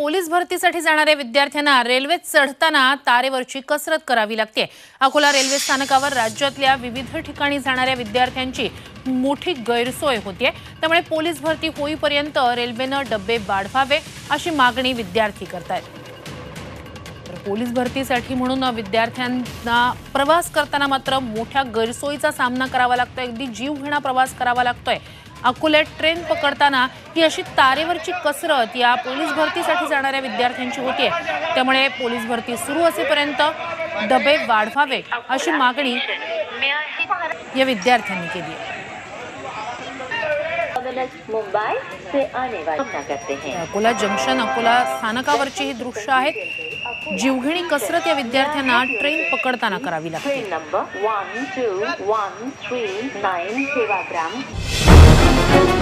Police भरतीसाठी जाणाऱ्या विद्यार्थ्यांना रेल्वेत चढताना तारेवरची कसरत करावी लागते. अकोला रेल्वे स्थानकावर राज्यातल्या विविध ठिकाणी जाणाऱ्या विद्यार्थ्यांची मोठी गैरसोय होतीये. त्यामुळे पोलीस भरती होईपर्यंत रेल्वेनं डबे वाढवावे अशी मागणी विद्यार्थी करतायत. पोलीस भरतीसाठी म्हणून विद्यार्थ्यांना प्रवास करताना मात्र मोठ्या गैरसोयीचा सामना करावा लागतोय. अगदी जीवघेणा प्रवास करावा लागतोय. अकोल्यात ट्रेन पकडताना ही अशी तारेवरची कसरत या पोलीस भरतीसाठी जाणाऱ्या विद्यार्थ्यांची होतीये. त्यामुळे पोलीस भरती सुरू असेपर्यंत डबे वाढवावे अशी मागणी या विद्यार्थ्यांनी केली आहे. टर्मिनस मुंबई से आने वाले सामना करते हैं. अकोला जंक्शन अकोला स्थानकावरची ही दृश्य आहेत. जीवघेणी कसरत या विद्यार्थ्यांना ट्रेन पकडताना करावी लागते. Train number one two one three nine Sevagram. Thank you.